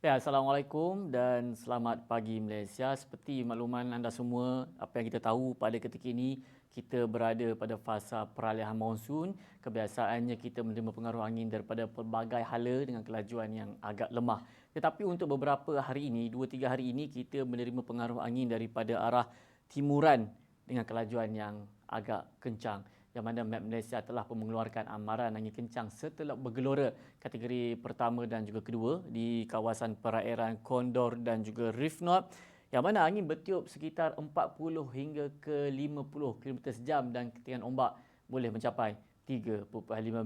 Ya, Assalamualaikum dan selamat pagi Malaysia. Seperti makluman anda semua, apa yang kita tahu pada ketika ini, kita berada pada fasa peralihan monsun. Kebiasaannya kita menerima pengaruh angin daripada pelbagai hala dengan kelajuan yang agak lemah. Tetapi untuk beberapa hari ini, dua tiga hari ini, kita menerima pengaruh angin daripada arah timuran dengan kelajuan yang agak kencang yang mana Map Malaysia telah pun mengeluarkan amaran angin kencang setelah bergelora kategori pertama dan juga kedua di kawasan perairan Kondor dan juga Reef North yang mana angin bertiup sekitar 40 hingga ke 50 km sejam dan ketinggian ombak boleh mencapai 3.5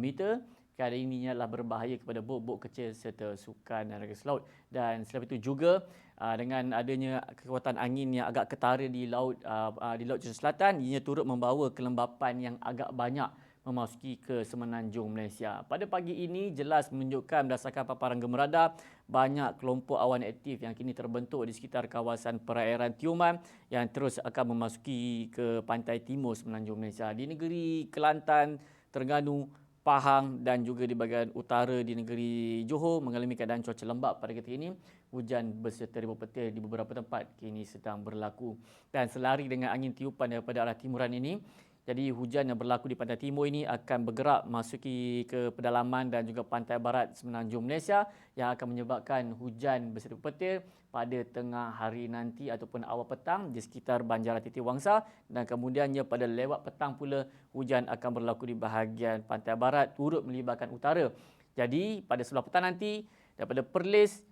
meter keadaan ini adalah berbahaya kepada bot-bot kecil serta sukan dan ragam laut dan selain itu juga uh, dengan adanya kekuatan angin yang agak ketara di laut uh, uh, di laut Cina Selatan ianya turut membawa kelembapan yang agak banyak memasuki ke semenanjung Malaysia. Pada pagi ini jelas menunjukkan berdasarkan paparan gemerada banyak kelompok awan aktif yang kini terbentuk di sekitar kawasan perairan Tiuman yang terus akan memasuki ke pantai timur semenanjung Malaysia. Di negeri Kelantan, Terengganu, Pahang dan juga di bahagian utara di negeri Johor mengalami keadaan cuaca lembap pada ketika ini. Hujan berserta ribuan petir di beberapa tempat kini sedang berlaku. Dan selari dengan angin tiupan daripada arah timuran ini, jadi hujan yang berlaku di pantai timur ini akan bergerak masuki ke pedalaman dan juga pantai barat semenanjung Malaysia yang akan menyebabkan hujan berserta petir pada tengah hari nanti ataupun awal petang di sekitar Banjaran Titi Wangsa dan kemudiannya pada lewat petang pula hujan akan berlaku di bahagian pantai barat turut melibatkan utara. Jadi pada sebelah petang nanti daripada Perlis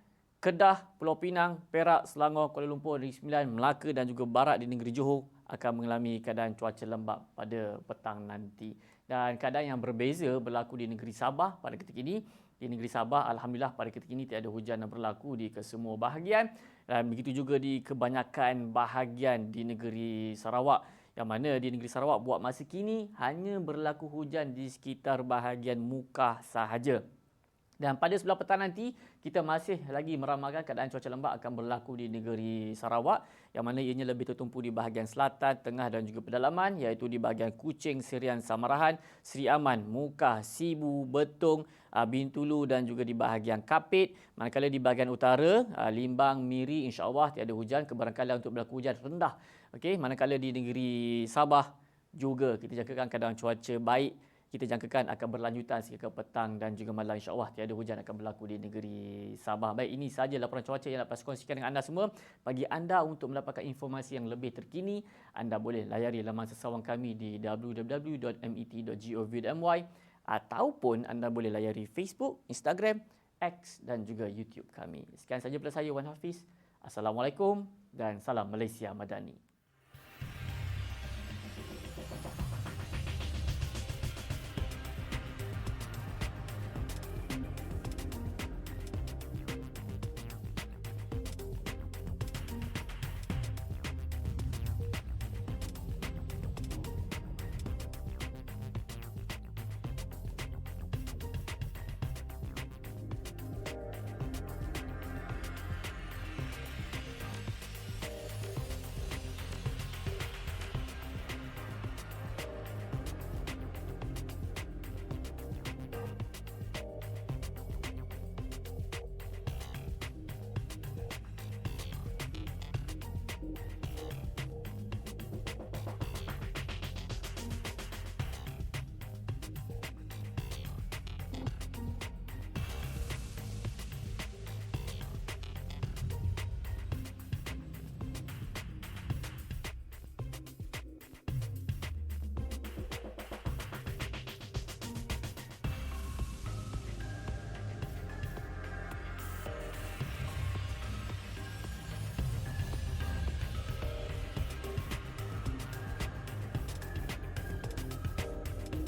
Kedah, Pulau Pinang, Perak, Selangor, Kuala Lumpur, Negeri Sembilan, Melaka dan juga Barat di negeri Johor akan mengalami keadaan cuaca lembap pada petang nanti. Dan keadaan yang berbeza berlaku di negeri Sabah pada ketika ini. Di negeri Sabah, Alhamdulillah pada ketika ini tiada hujan yang berlaku di kesemua bahagian. Dan begitu juga di kebanyakan bahagian di negeri Sarawak. Yang mana di negeri Sarawak buat masa kini hanya berlaku hujan di sekitar bahagian muka sahaja. Dan pada sebelah petang nanti, kita masih lagi meramalkan keadaan cuaca lembap akan berlaku di negeri Sarawak yang mana ianya lebih tertumpu di bahagian selatan, tengah dan juga pedalaman iaitu di bahagian Kuching, Sirian, Samarahan, Seri Aman, Mukah, Sibu, Betung, ah, Bintulu dan juga di bahagian Kapit. Manakala di bahagian utara, ah, Limbang, Miri, insyaAllah tiada hujan. Kebarangkalian untuk berlaku hujan rendah. Okey, manakala di negeri Sabah juga kita jangkakan keadaan cuaca baik kita jangkakan akan berlanjutan sehingga petang dan juga malam insyaAllah tiada hujan akan berlaku di negeri Sabah. Baik ini sahaja laporan cuaca yang dapat saya kongsikan dengan anda semua. Bagi anda untuk mendapatkan informasi yang lebih terkini, anda boleh layari laman sesawang kami di www.met.gov.my ataupun anda boleh layari Facebook, Instagram, X dan juga YouTube kami. Sekian sahaja daripada saya Wan Hafiz. Assalamualaikum dan salam Malaysia Madani.